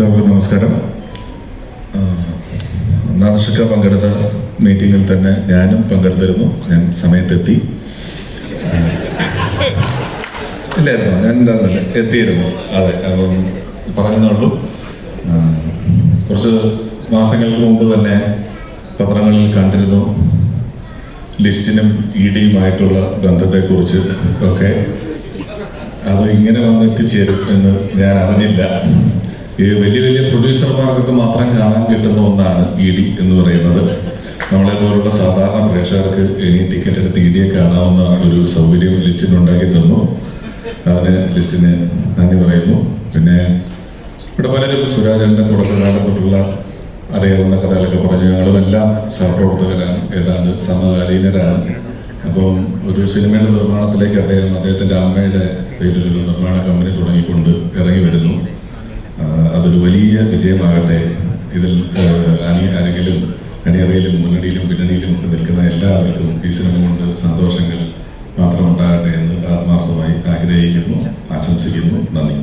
നമസ്കാരം. നാദർഷിക പങ്കെടുത്ത മീറ്റിങ്ങിൽ തന്നെ ഞാനും പങ്കെടുത്തിരുന്നു. ഞാൻ സമയത്തെത്തി. ഇല്ലായിരുന്നോ ഞാൻ ഉണ്ടായിരുന്നില്ല എത്തിയിരുന്നു. അതെ അപ്പം പറയുന്നുള്ളൂ. കുറച്ച് മാസങ്ങൾക്ക് മുമ്പ് തന്നെ പത്രങ്ങളിൽ കണ്ടിരുന്നു. ലിസ്റ്റിനും ഇ ഡിയുമായിട്ടുള്ള ബന്ധത്തെക്കുറിച്ച് ഒക്കെ. അത് ഇങ്ങനെ വന്ന് എത്തിച്ചേരും എന്ന് ഞാൻ അറിഞ്ഞില്ല. ഈ വലിയ വലിയ പ്രൊഡ്യൂസർമാർക്കൊക്കെ മാത്രം കാണാൻ കിട്ടുന്ന ഒന്നാണ് ഇ ഡി എന്ന് പറയുന്നത്. നമ്മളെ പോലുള്ള സാധാരണ പ്രേക്ഷകർക്ക് ഇനി ടിക്കറ്റ് എടുത്ത് ഇ ഡിയെ കാണാവുന്ന ഒരു സൗകര്യം ലിസ്റ്റിന് ഉണ്ടാക്കി തന്നു. അതിന് ലിസ്റ്റിന് നന്ദി പറയുന്നു. പിന്നെ ഇവിടെ പലരും സുരാജന്റെ തുടക്കകാലത്തോട്ടുള്ള അറിയാവുന്ന കഥകളൊക്കെ പറഞ്ഞു. ഞങ്ങളുമെല്ലാം സഹപ്രവർത്തകരാണ് ഏതാണ്ട് സമകാലീനരാണ്. അപ്പം ഒരു സിനിമയുടെ നിർമ്മാണത്തിലേക്ക് അദ്ദേഹം അദ്ദേഹത്തിന്റെ അമ്മയുടെ പേരിലൊരു നിർമ്മാണ കമ്പനി തുടങ്ങിക്കൊണ്ട് ഇറങ്ങി വരുന്നു. അതൊരു വലിയ വിജയമാകട്ടെ. ഇതിൽ അരങ്ങിലും അണിയറയിലും മുന്നണിയിലും പിന്നണിയിലും ഒക്കെ നിൽക്കുന്ന എല്ലാവർക്കും ഈ സിനിമ കൊണ്ട് സന്തോഷങ്ങൾ മാത്രമുണ്ടാകട്ടെ എന്ന് ആത്മാർത്ഥമായി ആഗ്രഹിക്കുന്നു ആശംസിക്കുന്നു. നന്ദി.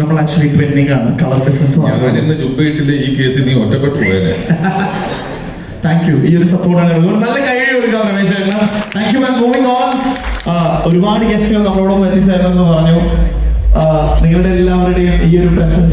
നമ്മൾ ആക്ച്വലി പെൻഡിങ് ആണ്. കളർ ഡിഫറൻസ് ഞാൻ ഇന്ന് ഈ കേസിൽ നീ ഒറ്റപ്പെട്ടു പോയനെ. താങ്ക് യു ഈ ഒരു സപ്പോർട്ടാണ് നല്ല കഴിവ് കൊടുക്കാം Ramesh thank you ma'am moving on ഒരുപാട് ഗസ്റ്റുകൾ നമ്മളോടൊപ്പം എത്തിച്ചേർന്നെന്ന് പറഞ്ഞു. നിങ്ങളുടെ എല്ലാവരുടെയും ഈ ഒരു പ്രസൻസ്